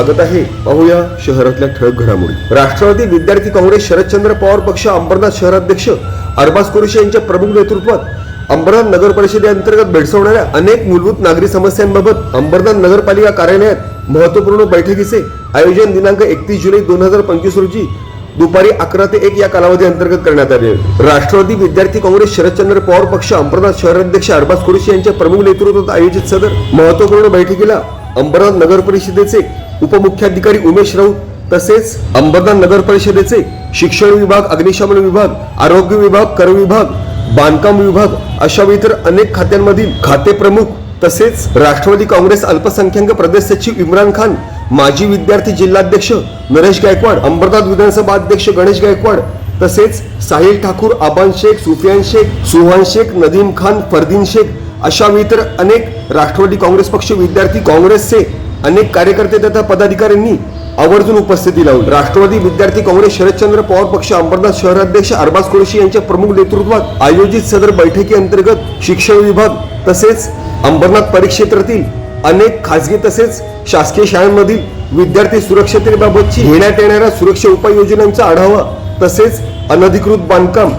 स्वागत आहे. पाहूया शहरातल्या ठळक घडामोडी. राष्ट्रवादी विद्यार्थी काँग्रेस शरदचंद्र पवार पक्ष अंबरनाथ शहराध्यक्ष अरबाज कुरेशी यांच्या प्रमुख नेतृत्वात अंबरनाथ नगर परिषदेअंतर्गत भेडसावणाऱ्या अनेक मूलभूत नागरी समस्यांबाबत अंबरनाथ नगरपालिका कार्यालयात महत्त्वपूर्ण बैठकीचे आयोजन दिनांक एकतीस जुलै दोन हजार पंचवीस रोजी दुपारी अकरा ते एक या कालावधी अंतर्गत करण्यात आले राष्ट्रवादी विद्यार्थी काँग्रेस शरदचंद्र पवार पक्ष अंबरनाथ शहराध्यक्ष अरबाज कुरेशी यांच्या प्रमुख नेतृत्वात आयोजित सदर महत्त्वपूर्ण बैठकीला अंबरनाथ नगर परिषदेचे उपमुख्याधिकारी उमेश राऊत तसेच अंबरनाथ नगर परिषदेचे शिक्षण विभाग अग्निशमन विभाग आरोग्य विभाग कर विभाग बांधकाम विभाग अशा इतर अनेक खात्यांमधील खाते प्रमुख तसेच राष्ट्रवादी काँग्रेस अल्पसंख्याक प्रदेश सचिव इम्रान खान माजी विद्यार्थी जिल्हाध्यक्ष नरेश गायकवाड अंबरनाथ विधानसभा अध्यक्ष गणेश गायकवाड तसेच साहिल ठाकूर आबान शेख सुफियान शेख सुहान शेख नदीम खान फरदीन शेख अशा इतर अनेक राष्ट्रवादी काँग्रेस पक्ष विद्यार्थी काँग्रेसचे अनेक कार्यकर्ते तथा पदाधिकाऱ्यांनी आवर्जून उपस्थिती लावली. राष्ट्रवादी विद्यार्थी काँग्रेस शरदचंद्र पवार पक्ष अंबरनाथ शहराध्यक्ष अरबाज कुरेशी यांच्या प्रमुख नेतृत्वात आयोजित सदर बैठकी अंतर्गत शिक्षण विभाग तसेच अंबरनाथ परिक्षेत्रातील अनेक खासगी तसेच शासकीय शाळांमधील विद्यार्थी सुरक्षतेबाबतची घेण्यात येणाऱ्या सुरक्षा उपाययोजनांचा आढावा तसेच अनधिकृत बांधकाम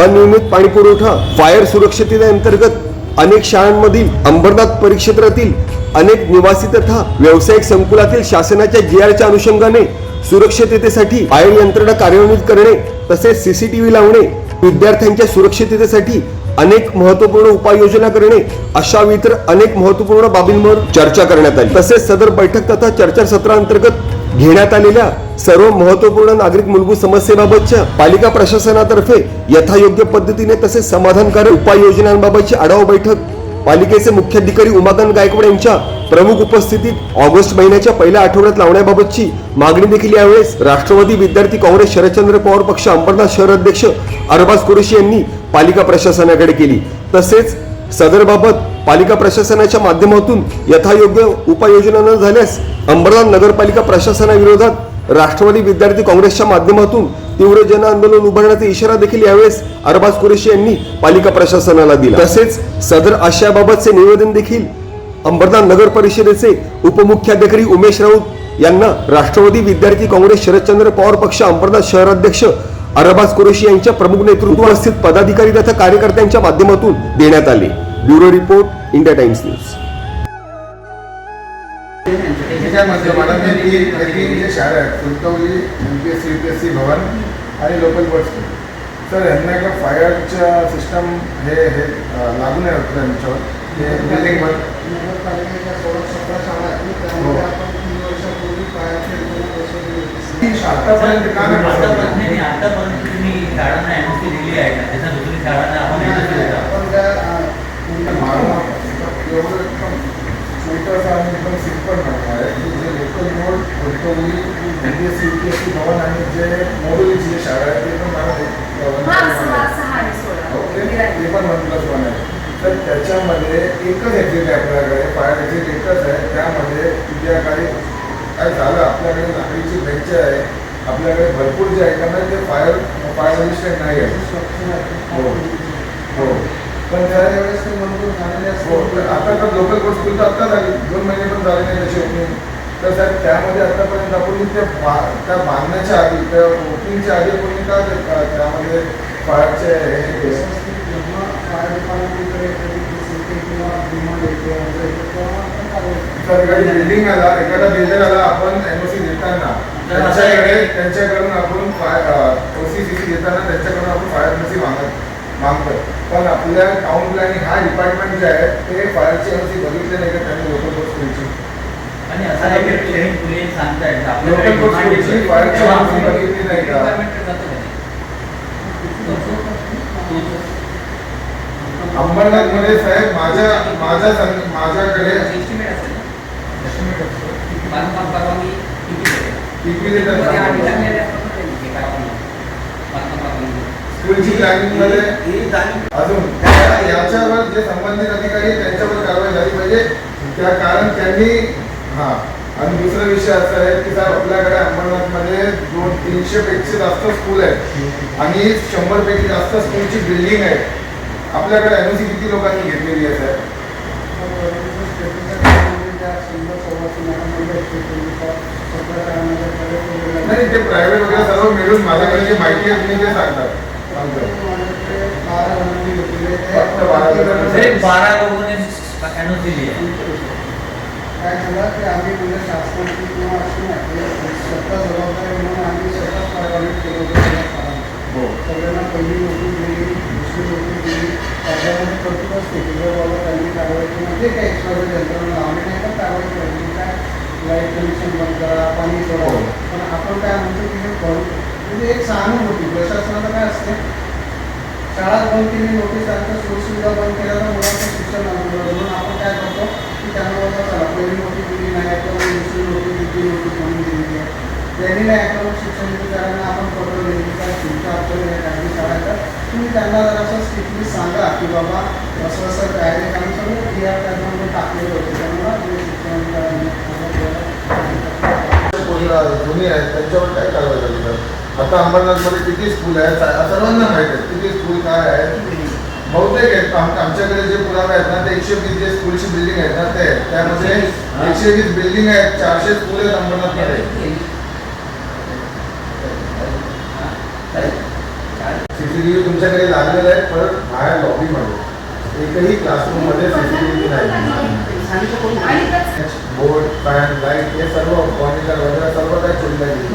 अनियमित पाणी पुरवठा फायर सुरक्षतेअंतर्गत अनेक शाळांमधील अंबरनाथ परिक्षेत्रातील अनेक निवासी तथा व्यावसायिक संकुलातील शासनाच्या जी आरच्या अनुषंगाने सुरक्षिततेसाठी फायर यंत्रणा कार्यान्वित करणे तसेच सीसीटीव्ही लावणे विद्यार्थ्यांच्या सुरक्षिततेसाठी अनेक महत्त्वपूर्ण उपाययोजना करणे अशा इतर अनेक महत्त्वपूर्ण बाबींवर चर्चा करण्यात आली. तसेच सदर बैठक तथा चर्चा सत्रांतर्गत घेण्यात आलेल्या सर्व महत्त्वपूर्ण नागरिक मूलभूत समस्येबाबतच्या पालिका प्रशासनातर्फे यथायोग्य पद्धतीने तसेच समाधानकारक उपाययोजनांबाबतची आढावा बैठक पालिकेचे मुख्याधिकारी उमाकांत गायकवाड यांच्या प्रमुख उपस्थितीत ऑगस्ट महिन्याच्या पहिल्या आठवड्यात लावण्याबाबतची मागणी देखील यावेळेस राष्ट्रवादी विद्यार्थी काँग्रेस शरदचंद्र पवार पक्ष अंबरनाथ शहर अध्यक्ष अरबाज कुरेशी यांनी पालिका प्रशासनाकडे केली. तसेच सदरबाबत पालिका प्रशासनाच्या माध्यमातून यथायोग्य उपाययोजना न झाल्यास अंबरनाथ नगरपालिका प्रशासनाविरोधात राष्ट्रवादी विद्यार्थी काँग्रेसच्या माध्यमातून तीव्र जन आंदोलन उभारण्याचा इशारा देखील यावेळेस अरबाज कुरेशी यांनी पालिका प्रशासनाला दिला. तसेच सदर आशयाबाबतचे निवेदन देखील अंबरनाथ नगर परिषदेचे उपमुख्याधिकारी उमेश राऊत यांना राष्ट्रवादी विद्यार्थी काँग्रेस शरदचंद्र पवार पक्ष अंबरनाथ शहराध्यक्ष अरबाज कुरेशी यांच्या प्रमुख नेतृत्वात स्थित पदाधिकारी तथा कार्यकर्त्यांच्या माध्यमातून देण्यात आले. Bureau report India Times news. त्याच्या मला शाळा आहेत M P S C U P S C भवन आणि लोकल बस सर यांना एका फायरच्या सिस्टम हे हे अं, लागून आहे होतं यांच्यावर ते बिल्डिंग वर. आतापर्यंत का नाही बसवलं? आतापर्यंत नाही, आतापर्यंत तुम्ही शाळांना एनओसी दिली आहे का त्याच्या दुसरी शाळांना आपण एनओसी देतो आपण त्या, अं, मारून एवढं छोटंसं आणि एकदम सिंपल म्हणणं आहे की जे local board कुलकवली M P S C U P S C भवन आणि जे मोडूलची जी शाळा आहे ते पण मला हा. ओके. ते पण वन प्लस वन आहे तर त्याच्यामध्ये एकच एक्झिट आहे आपल्याकडे फायर एक्झिट एकच आहे त्यामध्ये उद्या काही काय झालं आपल्याकडे लाकडीची बेंच आहे आपल्याकडे भरपूर जे आयटम आहे ते फायर फायर रेजिस्टंट नाही आहे हो हो पण त्या हो तर आता तर लोकल कोर्स स्कूल तर आत्ता झाली दोन महिने पण झाले नाही त्याची ओपनिंग तर साहेब त्यामध्ये आतापर्यंत आपण त्या बा त्या बांधण्याच्या आधी त्या ओपनिंगच्या आधी कोणी का त्यामध्ये फायरचे हे केलं? तर एखादी बिल्डिंग आला एखादा बिल्डर आला आपण एनओसी देताना त्यांच्याकडे त्यांच्याकडून आपण फाय ओसीसीसी देताना त्यांच्याकडून आपण फायर एनओसी मागत मागतो पण आपल्या टाउन प्लॅनिंग हा डिपार्टमेंट जे आहे ते फायरची एनओसी बघितले नाही का? त्यांनी लोकल बस स्कूलची आणि असं आहे की ट्रेनिंग पुढे सांगतायत. Local course ची फायरची एनओसी बघितली नाही का? अंबरनाथमध्ये साहेब माझ्या माझ्या माझ्याकडे किती देतात स्कूलची टायमिंगमध्ये. अजून याच्यावर जे संबंधित अधिकारी त्यांच्यावर कारवाई झाली पाहिजे. त्या कारण त्यांनी हा. आणि दुसरा विषय असा आहे की साहेब आपल्याकडे अंबरनाथमध्ये दोन तीनशे पेक्षा जास्त स्कूल आहेत. आणि शंभर पैकी जास्त स्कूलची बिल्डिंग आहे आपल्याकडे एनओसी किती लोकांनी घेतलेली आहे साहेब? नाही ते प्रायव्हेट वगैरे सर्व मिळून माझ्याकडे जी माहिती आहे तुम्ही ते सांगतात आमचं. बारा जणांनी घेतलेले फक्त बारा काय झालं की आम्ही म्हणजे शासनाची किंवा अशी नाही स्वतः जबाबदारी म्हणून आम्ही स्वतः केलं होतं. हो. सगळ्यांना पहिली नोटीस दिली दुसरी नोटीस दिली त्याच्यामध्ये त्यांनी कारवाई केली. म्हणजे काय एक्स्ट्रा यंत्रणा लावली नाही कारवाई काय? लाइट कनेक्शन बंद करा पाणी सोडा. हो. पण आपण काय म्हणतो की हे करू म्हणजे एक सहानुभूती प्रशासनाला काय असते? शाळा बंद केली नोटीस आणतात सुखसुविधा बंद केल्या तर मुलांचं शिक्षण म्हणून आपण काय करतो की त्यांना बाबा चला पहिली नोटीस दिली नाही तर दुसरी नोटीस दिली नोटीस म्हणून दिलेली आहे त्यांनी नाही ऐकलं मग शिक्षण अधिकाऱ्यांना आपण पत्र दिली की काय तुमच्या अडचणी आहे काही शाळेचं तुम्ही त्यांना जरासं स्ट्रिक्टली सांगा की बाबा असं असं काय आहे कारण सगळं क्रिया टाकलेलं होतं. त्यामुळे शिक्षण कोणीला जुनी आहेत त्यांच्यावर काय कारवाई झाली तर आता अंबरनाथमध्ये किती स्कूल आहेत सर्वांना माहीत आहे किती स्कूल काय आहेत. बहुतेक आहेत आम- आमच्याकडे जे पुरावे आहेत ना ते एकशे वीस जे स्कूलची बिल्डिंग आहेत ना ते आहेत. त्यामध्ये एकशे वीस बिल्डिंग आहेत चारशे स्कूल आहेत अंबरनाथमध्ये. सीसीटीव्ही तुमच्याकडे लागलेलं आहे परत बाहेर लॉबीमध्ये एकही क्लासरूममध्ये सीसीटीव्ही नाही. आणि त्याच- बोर्ड फॅन लाइट हे सर्व मॉनिटर वगैरे सर्व काही गेली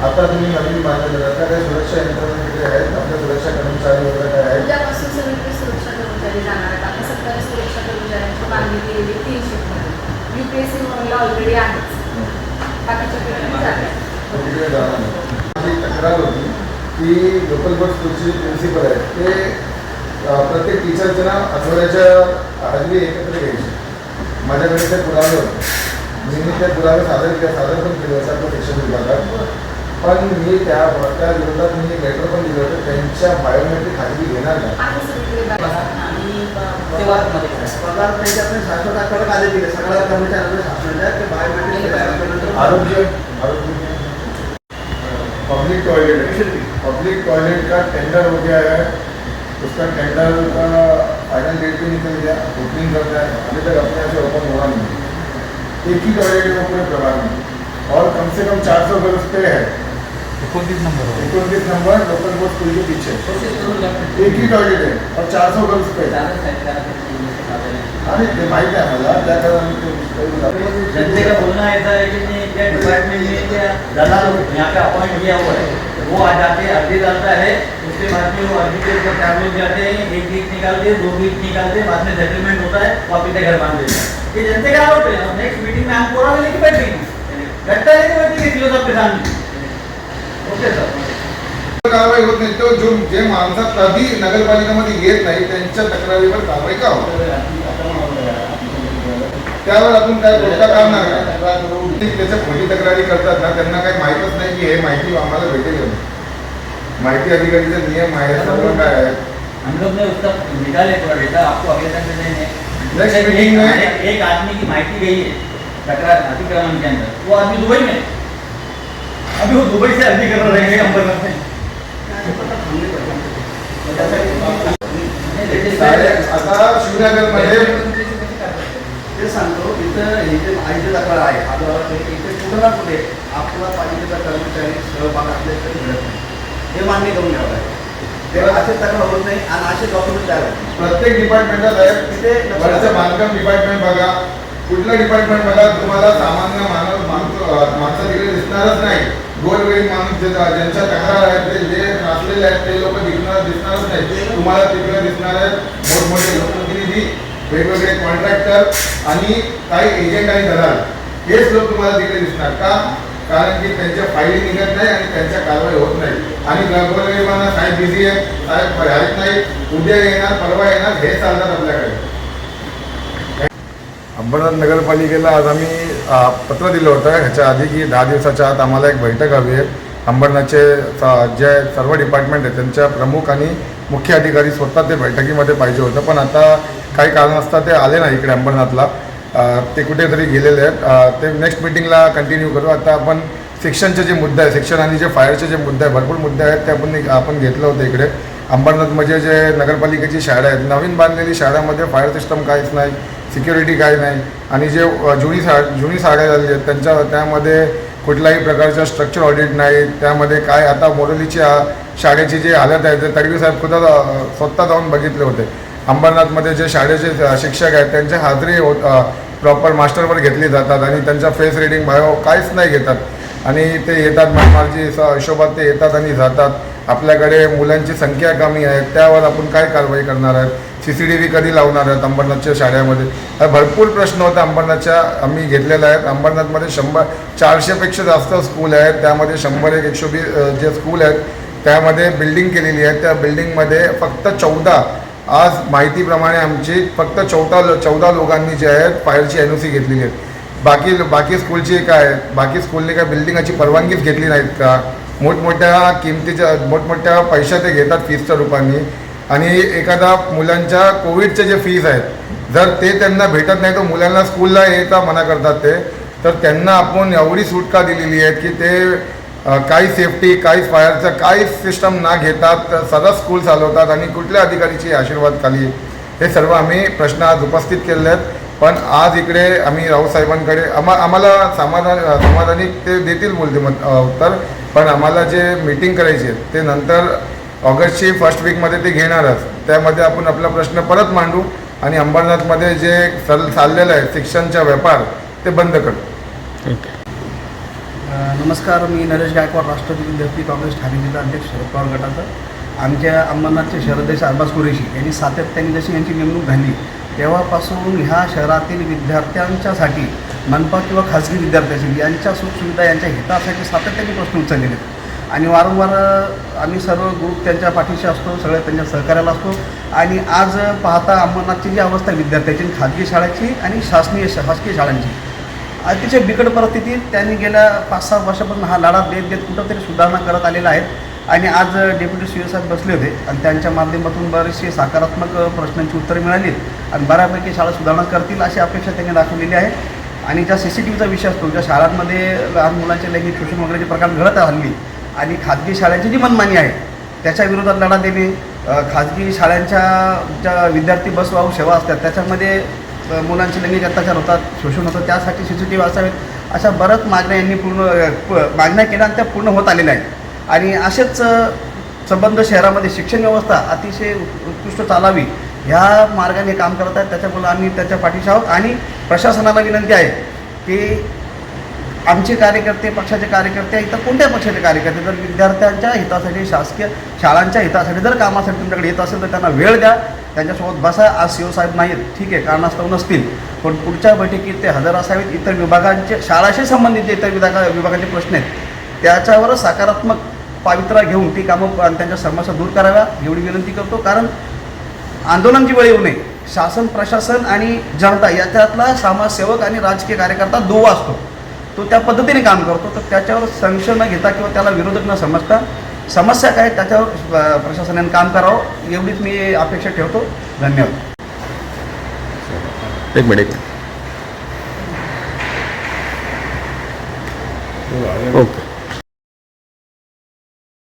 आता तुम्ही नवीन बांधलेलं आता काही सुरक्षा यंत्रणा तिथे आहेत आपल्या सुरक्षा कर्मचारी वगैरे काय आहेत? उद्यापासून सगळीकडे सुरक्षा कर्मचारी जाणार आहेत. आता सत्तावीस सुरक्षा कर्मचाऱ्यांची मागणी केलेली तीन शिफ्टमध्ये युपीएससी म्हणून ऑलरेडी आहेच बाकीच्या ठिकाणी जात तर तिकडे जाणार नाही. माझी तक्रार होती की लोकल बस स्कूलचे प्रिन्सिपल आहेत ते प्रत्येक टीचरचे ना आठवड्याच्या हजेरी एकत्र घ्यायची. माझ्याकडे ते पुरावे होते. मी ते पुरावे सादर के सादर पण केले होते शिक्षण विभागात. पण मी त्या त्या विरोधात मी लेटर पण दिलं होतं त्यांच्या बायोमेट्रिक हजेरी घेणार नाही. आरोग्य आरोग्य. पब्लिक टॉयलेट पब्लिक टॉयलेट का टेंडर हो गया है उसका टेंडर का फाइनल डेट भी निकल गया ओपनिंग करना है अभी तक अपने यहाँ से ओपन हुआ नहीं एक ही टॉयलेट है पूरे प्रभाग में और कम से कम चार सौ गर्ल्स पे है। एकोणतीस नंबर हो. इक्कीस नंबर लोकल बोर्ड स्कूल के पीछे. एक ही टॉयलेट है और चार सौ गर्ल्स पे। है चालत आहे, चालत आहे. अरे माहिती आहे मला त्या जनते का बोलना ऐसा है कि नहीं क्या डिपार्टमेंट में क्या? दलाल यहाँ पे अपॉइंट किया हुआ है। वो आ जाते हैं अर्जी डालता है, उसके बाद में वो अर्जी के ऊपर चार लोग जाते हैं, एक वीक निकालते हैं, दो वीक निकालते हैं, बाद में सेटलमेंट होता है, वो अपने घर बाँध देते हैं। ये जनते का आरोप है? नेक्स्ट मीटिंग में हम पूरा लेके बैठेंगे। डरता लेके बैठेंगे किलो सबके सामने ओके सर। कारवाई होत नाही तो जो जे माणसं कधी नगरपालिकेमध्ये येत नाही, त्यांच्या तक्रारीवर कारवाई का होत? त्यावर आपण काय कोणता काम नाही. त्याच्या खोटी तक्रारी करतात ना त्यांना काही माहीतच नाही की हे माहिती आम्हाला भेटेल. माहिती अधिकारीचा नियम आहे सर्व काय आहे. हम लोग ने उसका निकाले थोड़ा डेटा आपको अगले तक दे देंगे Next एक- में- आदमी की माहिती गई है तकरार अतिक्रमण के अंदर। वो आदमी दुबई में। अभी वो दुबई से अर्जी कर रहे हैं अंबर में। साहेब, आता शिवनगरमध्ये ते सांगतो इथं हे जे आईचे तक्रार आहे आता इथे कुठं ना कुठे आपला पालिकेचा कर्मचारी सहभाग असल्याचं मिळत नाही. हे मान्य करून घ्यावं लागेल. तेव्हा असे तक्रार होत नाही आणि असे डॉक्युमेंट तयार होत प्रत्येक डिपार्टमेंटला तिथे वरचं बांधकाम डिपार्टमेंट बघा कुठलं डिपार्टमेंट बघा तुम्हाला सामान्य मानव माणूस माणसं तिकडे दिसणारच नाही. गोरगरीब माणूस ज्यांच्या तक्रार आहेत ते जे नाचलेले आहेत ते लोक दिसणार दिसणारच नाही. तुम्हाला तिकडे दिसणार आहेत मोठमोठे लोकप्रतिनिधी वेगवेगळे कॉन्ट्रॅक्टर आणि काही एजंट आणि दलाल. हेच लोक तुम्हाला तिकडे दिसणार का? कारण की त्यांच्या फाईली निघत नाही आणि त्यांच्या कारवाई होत नाही. आणि गोरगरिबांना साहेब बिझी आहे साहेब नाही उद्या येणार परवा येणार हे चालणार आपल्याकडे. अंबरनाथ नगरपालिकेला आज आम्ही पत्र दिलं होतं. ह्याच्या आधी की दहा दिवसाच्या आत आम्हाला एक बैठक हवी आहे. अंबरनाथचे जे सर्व डिपार्टमेंट आहेत त्यांच्या प्रमुख आणि मुख्य अधिकारी स्वतः ते बैठकीमध्ये पाहिजे होतं. पण आता काही कारणास्तव ते आले नाही इकडे अंबरनाथला. ते कुठेतरी गेलेले आहेत. ते नेक्स्ट मिटिंगला कंटिन्यू करू. आता आपण शिक्षणचे जे मुद्दे आहे शिक्षण आणि जे फायरचे जे मुद्दे आहे भरपूर मुद्दे आहेत ते आपण आपण घेतलं होतं इकडे. अंबरनाथमध्ये जे नगरपालिकेची शाळा आहेत नवीन बांधलेली शाळामध्ये फायर सिस्टम काहीच नाही सिक्युरिटी काही नाही. आणि जे जुनी सा जुनी साड्या झालेली आहेत त्यांच्या त्यामध्ये कुठल्याही प्रकारचं स्ट्रक्चर ऑडिट नाही. त्यामध्ये काय आता मोरलीच्या शाळेची जी हालत आहे ते तडवी साहेब खुदा स्वतः जाऊन बघितले होते. अंबरनाथमध्ये जे शाळेचे शिक्षक आहेत त्यांचे हाजरी होत प्रॉपर मास्टरवर घेतली जातात आणि त्यांच्या फेस रिडिंग बायो काहीच नाही घेतात. आणि ते येतात मनमारजी हिशोबात ते येतात आणि जातात. आपल्याकडे मुलांची संख्या कमी आहे त्यावर आपण काय कारवाई करणार आहेत? सी सी टी व्ही कधी लावणार आहेत अंबरनाथच्या शाळेमध्ये? हा भरपूर प्रश्न होता अंबरनाथच्या आम्ही घेतलेला आहेत अंबरनाथमध्ये शंभर चारशेपेक्षा जास्त स्कूल आहेत. त्यामध्ये शंभर एक एकशे वीस जे स्कूल आहेत त्यामध्ये बिल्डिंग केलेली आहे. त्या बिल्डिंगमध्ये फक्त चौदा आज माहितीप्रमाणे आमची फक्त चौदा चौदा लोकांनी जे आहेत फायरची एन ओ सी घेतलेली आहे बाकी बाकी स्कूलची काय बाकी स्कूलने काय बिल्डिंगाची परवानगीच घेतली नाहीत का? मोठमोठ्या किमतीच्या मोठमोठ्या पैशा ते घेतात फीजच्या रूपाने. आणि एखादा मुलांच्या कोविडचे जे फीज आहेत जर ते त्यांना भेटत नाही तर मुलांना स्कूलला यायचा मना करतात ते. तर त्यांना आपण एवढी सूट का दिलेली आहे की ते काही सेफ्टी काहीच फायरचं काहीच सिस्टम ना घेतात सदा स्कूल चालवतात आणि कुठल्या अधिकारीची आशीर्वाद खाली हे सर्व आम्ही प्रश्न आज उपस्थित केलेले आहेत. पण आज इकडे आम्ही राऊसाहेबांकडे आम्हा आम्हाला समाधान समाधानी ते देतील बोलते मत उत्तर. पण आम्हाला जे मीटिंग करायची आहे ते नंतर ऑगस्टची फर्स्ट वीकमध्ये ते घेणारच. त्यामध्ये आपण आपला प्रश्न परत मांडू आणि अंबरनाथमध्ये जे चल चाललेलं आहे शिक्षणचा व्यापार ते बंद करू. अ, नमस्कार मी नरेश गायकवाड राष्ट्रवादी विद्यार्थी काँग्रेस ठाणे जिल्हा अध्यक्ष शरद पवार गटाचा. आमच्या अंबरनाथचे शहराध्यक्ष अरबाज कुरेशी यांनी सातत्याने जशी यांची नेमणूक झाली तेव्हापासून ह्या शहरातील विद्यार्थ्यांच्यासाठी मनपा किंवा खाजगी विद्यार्थ्यांसाठी यांच्या सुखसुविधा यांच्या हितासाठी सातत्याने प्रश्न उचललेले आहेत. आणि वारंवार आम्ही सर्व ग्रुप त्यांच्या पाठीशी असतो सगळ्या त्यांच्या सहकार्याला असतो. आणि आज पाहता अंबरनाथची जी अवस्था आहे विद्यार्थ्याची खाजगी शाळेची आणि शासनीय शासकीय शाळांची अतिशय बिकट परिस्थितीत त्यांनी गेल्या पाच सहा वर्षापासून हा लढा देत देत कुठंतरी सुधारणा करत आलेला आहेत आणि आज डेप्युटी सी साहेब बसले होते. आणि त्यांच्या माध्यमातून बरेचसे सकारात्मक प्रश्नांची उत्तरं मिळाली आणि बऱ्यापैकी शाळा सुधारणा करतील अशी अपेक्षा त्यांनी दाखवलेली आहे. आणि ज्या सी सी टी व्हीचा विषय असतो ज्या शाळांमध्ये लहान मुलांचे लैंगिक शोषण वगैरेचे प्रकार घडत हल्ली आणि खाजगी शाळांची जी मनमानी आहे त्याच्या विरोधात लढा देणे खाजगी शाळांच्या ज्या विद्यार्थी बस वाहू सेवा असतात त्याच्यामध्ये मुलांचे लैंगिक अत्याचार होतात शोषण होतं त्यासाठी सी सी टी व्ही असावेत अशा बऱ्याच मागण्या यांनी पूर्ण प- मागण्या केल्या आणि त्या पूर्ण होत आलेल्या आहेत. आणि असेच संबंध शहरामध्ये शिक्षण व्यवस्था अतिशय उत्कृष्ट चालावी ह्या मार्गाने काम करत आहेत त्याच्यामुळं आम्ही त्याच्या पाठीशी आहोत. आणि प्रशासनाला विनंती आहे की आमचे कार्यकर्ते पक्षाचे कार्यकर्ते इतर कोणत्या पक्षाचे कार्यकर्ते जर विद्यार्थ्यांच्या हितासाठी शासकीय शाळांच्या हितासाठी जर कामासाठी तुमच्याकडे येत असेल तर त्यांना वेळ द्या. त्यांच्यासोबत बसा. आज शिवसाहेब नाहीत ठीक आहे कारणास्तव नसतील. पण पुढच्या बैठकीत ते हजर असावेत. इतर विभागांचे शाळाशी संबंधित जे इतर विभागा विभागाचे प्रश्न आहेत. त्याच्यावर सकारात्मक पावित्रा घेऊन ती कामं त्यांच्या समस्या दूर कराव्या. एवढी विनंती करतो. कारण आंदोलनाची वेळ येऊ नये. शासन प्रशासन आणि जनता याच्यातला समाजसेवक आणि राजकीय कार्यकर्ता दुवा असतो. तो त्या पद्धतीने काम करतो तर त्याच्यावर संशय न घेता किंवा त्याला विरोधक न समजता समस्या काय आहेत त्याच्यावर प्रशासनाने काम करावं एवढीच मी अपेक्षा ठेवतो. धन्यवाद. एक मिनिट ओके.